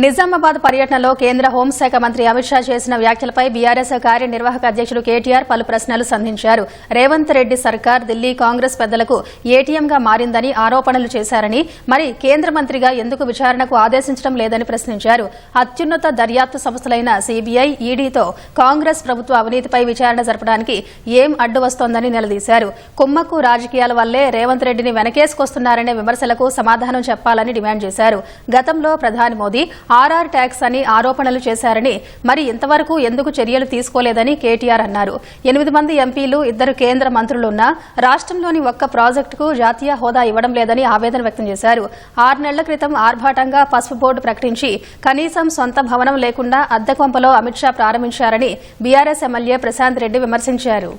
నిజామాబాద్ పర్యటనలో కేంద్ర హోంశాఖ మంత్రి అమిత్ షా చేసిన వ్యాఖ్యలపై బీఆర్ఎస్ కార్యనిర్వాహక అధ్యక్షుడు కేటీఆర్ పలు ప్రశ్నలు సంధించారు. రేవంత్ రెడ్డి సర్కార్ ఢిల్లీ కాంగ్రెస్ పెద్దలకు ఏటీఎంగా మారిందని ఆరోపణలు చేశారని మరి కేంద్ర మంత్రిగా ఎందుకు విచారణకు ఆదేశించడం లేదని ప్రశ్నించారు. అత్యున్నత దర్యాప్తు సంస్థలైన సీబీఐ ఈడీతో కాంగ్రెస్ ప్రభుత్వ అవినీతిపై విచారణ జరపడానికి ఏం అడ్డు వస్తోందని నిలదీశారు. కుమ్మక్కు రాజకీయాల వల్లే రేవంత్ రెడ్డిని వెనకేసుకొస్తున్నారనే విమర్శలకు సమాధానం చెప్పాలని డిమాండ్ చేశారు. గతంలో ప్రధాని మోదీ ఆర్ఆర్ ట్యాక్స్ అని ఆరోపణలు చేశారని మరి ఇంతవరకు ఎందుకు చర్యలు తీసుకోలేదని కేటీఆర్ అన్నారు. ఎనిమిది మంది ఎంపీలు ఇద్దరు కేంద్ర మంత్రులున్నా రాష్ట్రంలోని ఒక్క ప్రాజెక్టుకు జాతీయ హోదా ఇవ్వడం లేదని ఆవేదన వ్యక్తం చేశారు. ఆరు నెలల క్రితం ఆర్భాటంగా పసుపు బోర్డు ప్రకటించి కనీసం సొంత భవనం లేకుండా అద్దె కొంపలో అమిత్ షా ప్రారంభించారని బీఆర్ఎస్ ఎమ్మెల్యే ప్రశాంత్ రెడ్డి విమర్శించారు.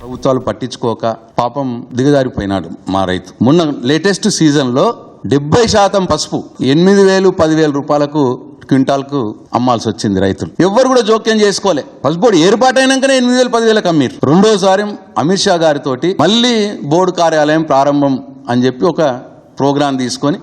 ప్రభుత్వాలు పట్టించుకోక పాపం దిగజారిపోయినాడు మా రైతు. మొన్న లేటెస్ట్ సీజన్లో డెబ్బై శాతం పసుపు ఎనిమిది వేలు పదివేల రూపాయలకు క్వింటాల్కు అమ్మాల్సి వచ్చింది రైతులు. ఎవ్వరు కూడా జోక్యం చేసుకోలే. పసుపు బోర్డు ఏర్పాటైనాకనే ఎనిమిది వేలు పదివేలకు అమ్మిరు. రెండోసారి అమిత్ షా గారితోటి మళ్ళీ బోర్డు కార్యాలయం ప్రారంభం అని చెప్పి ఒక ప్రోగ్రాం తీసుకొని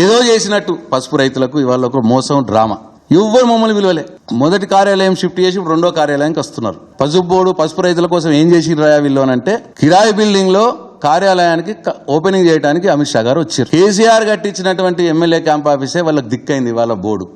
ఏదో చేసినట్టు పసుపు రైతులకు ఇవాళ ఒక మోసం డ్రామా. ఎవ్వరు మమ్మల్ని విలువలే మొదటి కార్యాలయం షిఫ్ట్ చేసి రెండో కార్యాలయానికి వస్తున్నారు. పసుపు బోర్డు పసుపు రైతుల కోసం ఏం చేసిర్రా వీళ్ళు అని అంటే కిరాయి బిల్డింగ్లో కార్యాలయానికి ఓపెనింగ్ చేయడానికి అమిత్ షా గారు వచ్చారు. కేసీఆర్ కట్టించినటువంటి ఎమ్మెల్యే క్యాంప్ ఆఫీసే వాళ్ళకి దిక్కైంది వాళ్ళ బోర్డు.